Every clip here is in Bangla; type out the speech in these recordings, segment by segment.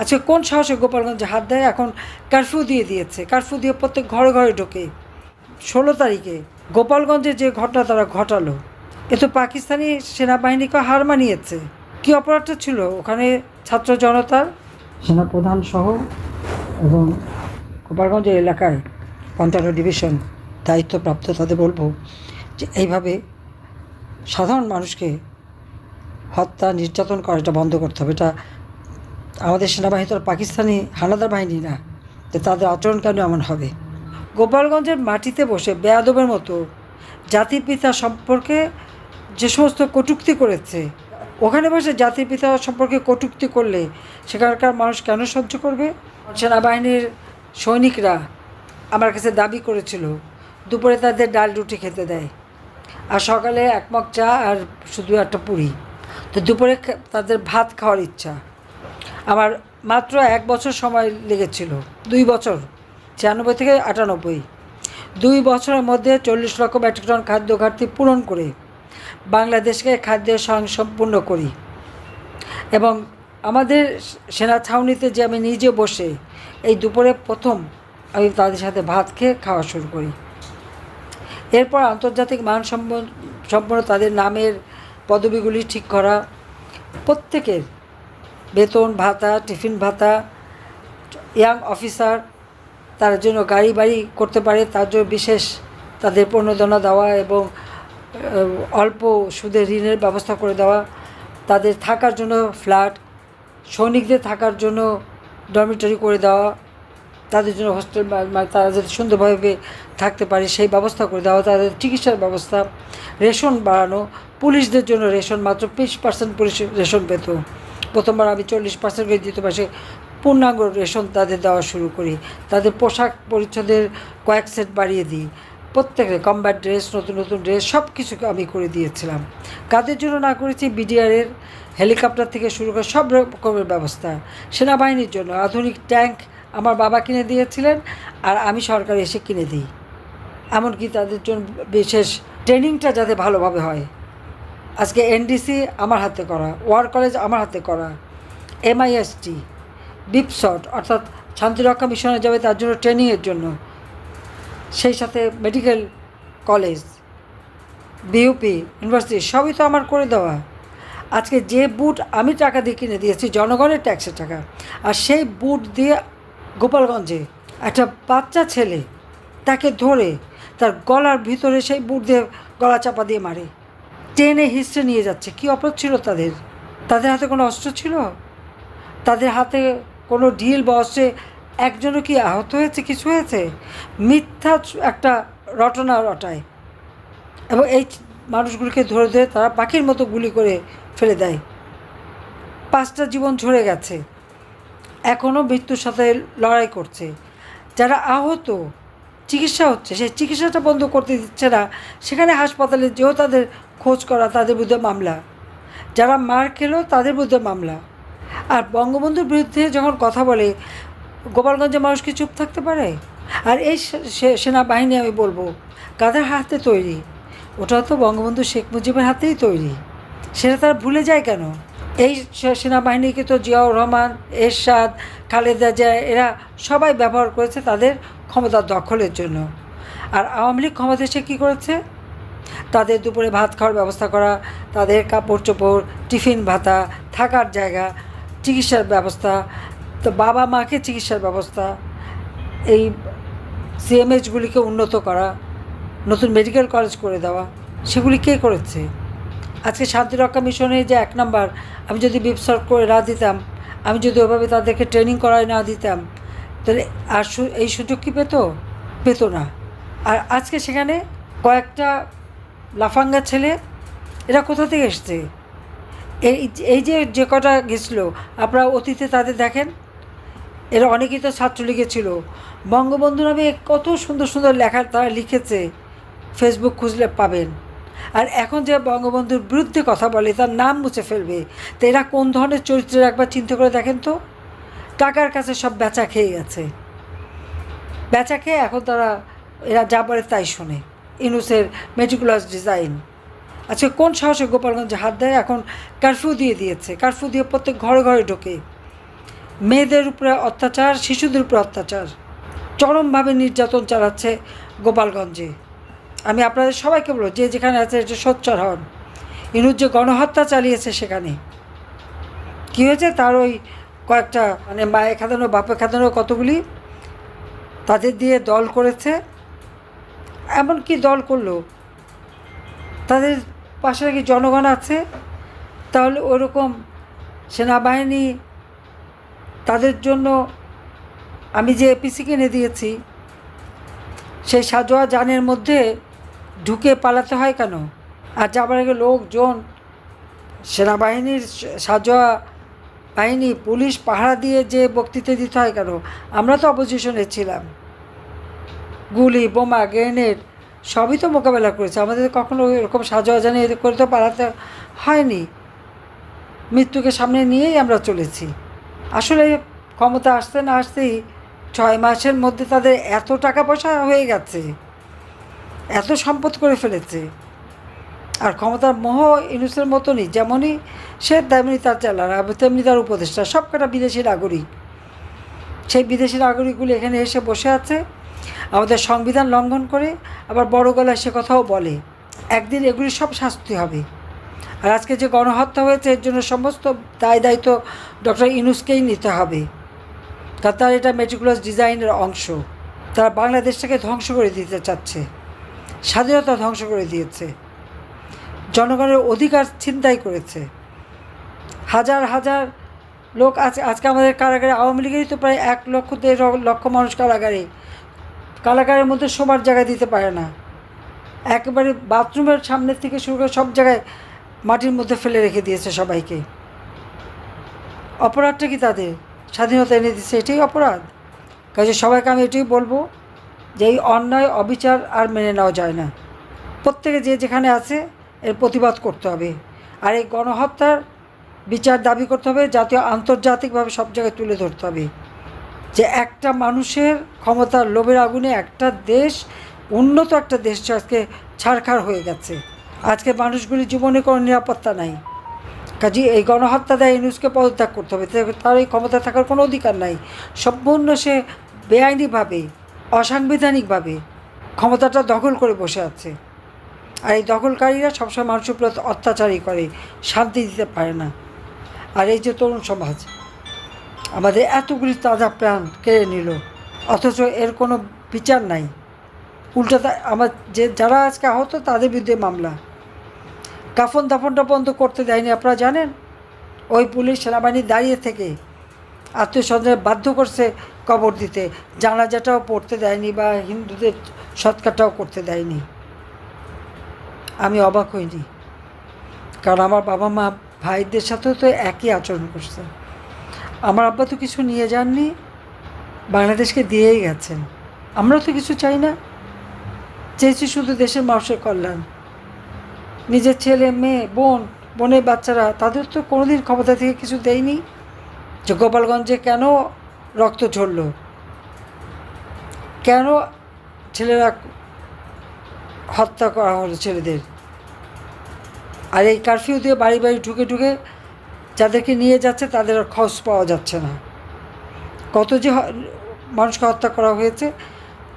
আজকে কোন সাহসে গোপালগঞ্জে হাত দেয়? এখন কারফিউ দিয়ে দিয়েছে। কারফিউ দিয়ে প্রত্যেক ঘরে ঘরে ঢোকে। ষোলো তারিখে গোপালগঞ্জে যে ঘটনা তারা ঘটালো, এ তো পাকিস্তানি সেনাবাহিনীকে হার মানিয়েছে। কী অপরাধটা ছিল? ওখানে ছাত্র জনতার সেনাপ্রধান সহ এবং গোপালগঞ্জ এলাকায় পঞ্চান্ন ডিভিশন দায়িত্বপ্রাপ্ত তাদের বলব যে এইভাবে সাধারণ মানুষকে হত্যা, নির্যাতন করা এটা বন্ধ করতে হবে। এটা আমাদের সেনাবাহিনী তো পাকিস্তানি হানাদার বাহিনী না যে তাদের আচরণ কেন এমন হবে? গোপালগঞ্জের মাটিতে বসে বেয়াদবের মতো জাতির পিতা সম্পর্কে যে সমস্ত কটূক্তি করেছে, ওখানে বসে জাতির পিতা সম্পর্কে কটূক্তি করলে সেখানকার মানুষ কেন সহ্য করবে? সেনাবাহিনীর সৈনিকরা আমার কাছে দাবি করেছিল, দুপুরে তাদের ডাল রুটি খেতে দেয় আর সকালে এক মগ চা আর শুধু একটা পুরি। তো দুপুরে তাদের ভাত খাওয়ার ইচ্ছা। আমার মাত্র এক বছর সময় লেগেছিল, দুই বছর, ছিয়ানব্বই থেকে আটানব্বই। দুই বছরের মধ্যে চল্লিশ লক্ষ মেট্রিক টন খাদ্য ঘাটতি পূরণ করে বাংলাদেশকে খাদ্যের সম্পূর্ণ করি। এবং আমাদের সেনা ছাউনিতে যে আমি নিজে বসে এই দুপুরে প্রথম আমি তাদের সাথে ভাত খেয়ে খাওয়া শুরু করি। এরপর আন্তর্জাতিক মান সম্পন্ন তাদের নামের পদবিগুলি ঠিক করা, প্রত্যেকের বেতন ভাতা, টিফিন ভাতা ইয়াং অফিসার তার জন্য গাড়ি বাড়ি করতে পারে, তার জন্য বিশেষ তাদের প্রণোদনা দেওয়া এবং অল্প সুদে ঋণের ব্যবস্থা করে দেওয়া, তাদের থাকার জন্য ফ্ল্যাট, সৈনিকদের থাকার জন্য ডরমিটরি করে দেওয়া, তাদের জন্য হোস্টেল তারা যাতে সুন্দরভাবে থাকতে পারে সেই ব্যবস্থা করে দেওয়া, তাদের চিকিৎসার ব্যবস্থা, রেশন বাড়ানো, পুলিশদের জন্য রেশন মাত্র বিশ পার্সেন্ট পুলিশ রেশন পেত প্রথমবার আমি চল্লিশ পার্সেন্ট করে দ্বিতীয় পারছি পূর্ণাঙ্গ রেশন তাদের দেওয়া শুরু করি। তাদের পোশাক পরিচ্ছদের কয়েক সেট বাড়িয়ে দিই। প্রত্যেকের কম্ব্যাট ড্রেস নতুন নতুন ড্রেস সব কিছু আমি করে দিয়েছিলাম। কাদের জন্য না করেছি, বিডিআরের হেলিকপ্টার থেকে শুরু করে সব রকমের ব্যবস্থা। সেনাবাহিনীর জন্য আধুনিক ট্যাঙ্ক আমার বাবা কিনে দিয়েছিলেন আর আমি সরকার এসে কিনে দিই। এমনকি তাদের জন্য বিশেষ ট্রেনিংটা যাতে ভালোভাবে হয়। আজকে এনডিসি আমার হাতে করা ওয়ার কলেজ আমার হাতে করা, এমআইএসটি, বিপসট, অর্থাৎ শান্তিরক্ষা মিশনে যাবে তার জন্য ট্রেনিংয়ের জন্য। সেই সাথে মেডিকেল কলেজ বিউপি ইউনিভার্সিটি সবই তো আমার করে দেওয়া। আজকে যে বুট আমি টাকা দিয়ে কিনে দিয়েছি, জনগণের ট্যাক্সের টাকা, আর সেই বুট দিয়ে গোপালগঞ্জে একটা বাচ্চা ছেলে তাকে ধরে তার গলার ভিতরে সেই বুট দিয়ে গলা চাপা দিয়ে মারে। টেনে হিস্ট্রে নিয়ে যাচ্ছে। কী অপরাধ ছিল তাদের? তাদের হাতে কোনো অস্ত্র ছিল? তাদের হাতে কোনো ডিল বা অস্ত্রে একজনও কি আহত হয়েছে? কিছু হয়েছে? মিথ্যা একটা রটনা রটায়। এবং এই মানুষগুলিকে ধরে ধরে তারা পাখির মতো গুলি করে ফেলে দেয়। পাঁচটা জীবন ঝরে গেছে। এখনও মৃত্যুর সাথে লড়াই করছে। যারা আহত চিকিৎসা হচ্ছে। সেই চিকিৎসাটা বন্ধ করতে দিচ্ছে না। সেখানে হাসপাতালে যেও তাদের খোঁজ করা, তাদের বিরুদ্ধে মামলা। যারা মার খেলো, তাদের বিরুদ্ধে মামলা। আর বঙ্গবন্ধুর বিরুদ্ধে যখন কথা বলে, গোপালগঞ্জের মানুষ কি চুপ থাকতে পারে? আর এই সেনাবাহিনী আমি বলব কাদের হাতে তৈরি। ওটা তো বঙ্গবন্ধু শেখ মুজিবের হাতেই তৈরি। সেটা তারা ভুলে যায় কেন? এই সেনাবাহিনীকে তো জিয়াউর রহমান, এরশাদ, খালেদা জিয়া, এরা সবাই ব্যবহার করেছে তাদের ক্ষমতা দখলের জন্য। আর আওয়ামী লীগ ক্ষমতা এসে কী করেছে? তাদের দুপুরে ভাত খাওয়ার ব্যবস্থা করা, তাদের কাপড় চোপড় টিফিন ভাতা, থাকার জায়গা, চিকিৎসার ব্যবস্থা, তো বাবা মাকে চিকিৎসার ব্যবস্থা, এই সিএমএইচগুলিকে উন্নত করা, নতুন মেডিকেল কলেজ করে দেওয়া, সেগুলি কে করেছে? আজকে শান্তিরক্ষা মিশনে যে এক নাম্বার, আমি যদি বিপসর্গ করে না দিতাম, আমি যদি ওভাবে তাদেরকে ট্রেনিং করায় না দিতাম তাহলে আর এই সুযোগ কি পেতো? পেতো না। আর আজকে সেখানে কয়েকটা লাফাঙ্গা ছেলে, এরা কোথা থেকে এসছে? এই এই যে যে কটা গেছিল, আপনারা অতীতে তাদের দেখেন? এরা অনেকেই তো ছাত্রলীগে ছিল। বঙ্গবন্ধু নামে কত সুন্দর সুন্দর লেখা তারা লিখেছে ফেসবুক খুঁজলে পাবেন। আর এখন যে বঙ্গবন্ধুর বিরুদ্ধে কথা বলে, তার নাম মুছে ফেলবে, তো এরা কোন ধরনের চরিত্রের একবার চিন্তা করে দেখেন তো? টাকার কাছে সব বেচা খেয়ে গেছে। বেচা খেয়ে এখন তারা, এরা যা বলে তাই শোনে। ইনুসের মেটিকুলাস ডিজাইন আজকে কোন সাহসে গোপালগঞ্জে হাত দেয়? এখন কারফিউ দিয়ে দিয়েছে। কারফিউ দিয়ে প্রত্যেক ঘরে ঘরে ঢোকে। মেয়েদের উপরে অত্যাচার, শিশুদের উপরে অত্যাচার। চরমভাবে নির্যাতন চালাচ্ছে গোপালগঞ্জে। আমি আপনাদের সবাইকে বলব, যে যেখানে আছে এটা সোচ্চার হন। ইনুর যে গণহত্যা চালিয়েছে সেখানে। কী হয়েছে? তার ওই কয়েকটা মানে মায়ে খাদানো বাপে খাদানো কতগুলি? তাদের দিয়ে দল করেছে। এমন কি দল করল। তাদের পাশে নাকি জনগণ আছে? তাহলে ওরকম সেনাবাহিনী তাদের জন্য আমি যে এপিসি কিনে দিয়েছি, সেই সাজোয়া যানের মধ্যে ঢুকে পালাতে হয় কেন? আর যাবার আগে লোকজন সেনাবাহিনীর সাজোয়া বাহিনী, পুলিশ পাহারা দিয়ে যে বক্তৃতা দিতে হয় কেন? আমরা তো অপোজিশনে ছিলাম। গুলি, বোমা গ্রেনেড সবই তো মোকাবেলা করেছে। আমাদের কখনো এরকম সাজোয়া জানি করে তো পালাতে হয়নি। মৃত্যুকে সামনে নিয়েই আমরা চলেছি। আসলে ক্ষমতা আসতে না আসতেই ছয় মাসের মধ্যে তাদের এত টাকা পয়সা হয়ে গেছে, এত সম্পদ করে ফেলেছে। আর ক্ষমতার মোহ ইনুসের মতনই, যেমনই সে তেমনি তার চালারা তেমনি তার উপদেষ্টা সব কটা বিদেশি নাগরিক। সেই বিদেশি নাগরিকগুলি এখানে এসে বসে আছে, আমাদের সংবিধান লঙ্ঘন করে, আবার বড় গলায় সে কথাও বলে। একদিন এগুলি সব শাস্তি হবে। আর আজকে যে গণহত্যা হয়েছে, এর জন্য সমস্ত দায় দায়িত্ব ডক্টর ইনুসকেই নিতে হবে। কারণ তার এটা মেটিকুলাস ডিজাইনের অংশ। তারা বাংলাদেশটাকে ধ্বংস করে দিতে চাচ্ছে। স্বাধীনতা ধ্বংস করে দিয়েছে। জনগণের অধিকার ছিনতাই করেছে। হাজার হাজার লোক আছে, আজকে আমাদের কারাগারে, আওয়ামী লীগেরই তো প্রায় এক লক্ষ, দেড় লক্ষ মানুষ কারাগারে। কারাগারের মধ্যে শোবার জায়গায় দিতে পারে না। একেবারে বাথরুমের সামনের থেকে শুরু করে সব জায়গায় মাটির মধ্যে ফেলে রেখে দিয়েছে সবাইকে। অপরাধটা কি তাদের? স্বাধীনতা এনে দিচ্ছে এটাই অপরাধ। কাজে সবাইকে আমি এটাই বলব যে এই অন্যায়, অবিচার আর মেনে নেওয়া যায় না। প্রত্যেকে যে যেখানে আছে এর প্রতিবাদ করতে হবে। আর এই গণহত্যার বিচার দাবি করতে হবে, জাতীয় আন্তর্জাতিকভাবে সব জায়গায় তুলে ধরতে হবে। যে একটা মানুষের ক্ষমতার লোভের আগুনে একটা দেশ, উন্নত একটা দেশ আজকে ছাড়খাড় হয়ে গেছে। আজকে মানুষগুলির জীবনে কোনো নিরাপত্তা নাই। কাজে এই গণহত্যা দেয় ইউনুসকে পদত্যাগ করতে হবে। তার এই ক্ষমতা থাকার কোনো অধিকার নাই। সম্পূর্ণ সে বেআইনিভাবে, অসাংবিধানিকভাবে ক্ষমতাটা দখল করে বসে আছে। আর এই দখলকারীরা সবসময় মানুষের উপর অত্যাচারই করে, শান্তি দিতে পারে না। আর এই যে তরুণ সমাজ, আমাদের এতগুলি তাজা প্রাণ কেড়ে নিল, অথচ এর কোনো বিচার নাই। উল্টো আমার যে যারা আজকে আহত, তাদের বিরুদ্ধে মামলা। কাফন দাফনটা বন্ধ করতে দেয়নি, আপনারা জানেন? ওই পুলিশ সেনাবাহিনী দাঁড়িয়ে থেকে আত্মীয় স্বজনের বাধ্য করছে কবর দিতে। জানাজাটাও পড়তে দেয়নি বা হিন্দুদের সৎকারটাও করতে দেয়নি। আমি অবাক হইনি। কারণ আমার বাবা মা ভাইদের সাথেও তো একই আচরণ করছে। আমার আব্বা তো কিছু নিয়ে যাননি, বাংলাদেশকে দিয়েই গেছেন। আমরা তো কিছু চাই না। চেয়েছি শুধু দেশের মানুষের কল্যাণ। নিজের ছেলে, মেয়ে, বোন, বোনের বাচ্চারা, তাদের তো কোনোদিন ক্ষমতা থেকে কিছু দেয়নি। যে গোপালগঞ্জে কেন রক্ত ঝরল? কেন ছেলেরা হত্যা করা হলো ছেলেদের। আর এই কারফিউ দিয়ে বাড়ি বাড়ি ঢুকে ঢুকে যাদেরকে নিয়ে যাচ্ছে তাদের আর খোঁজ পাওয়া যাচ্ছে না। কত যে মানুষকে হত্যা করা হয়েছে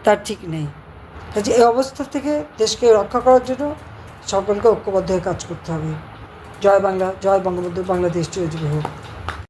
তার ঠিক নেই। কাজে এই অবস্থা থেকে দেশকে রক্ষা করার জন্য সকলকে ঐক্যবদ্ধ হয়ে কাজ করতে হবে। জয় বাংলা, জয় বঙ্গবন্ধু, বাংলাদেশ চিরজীবী হোক।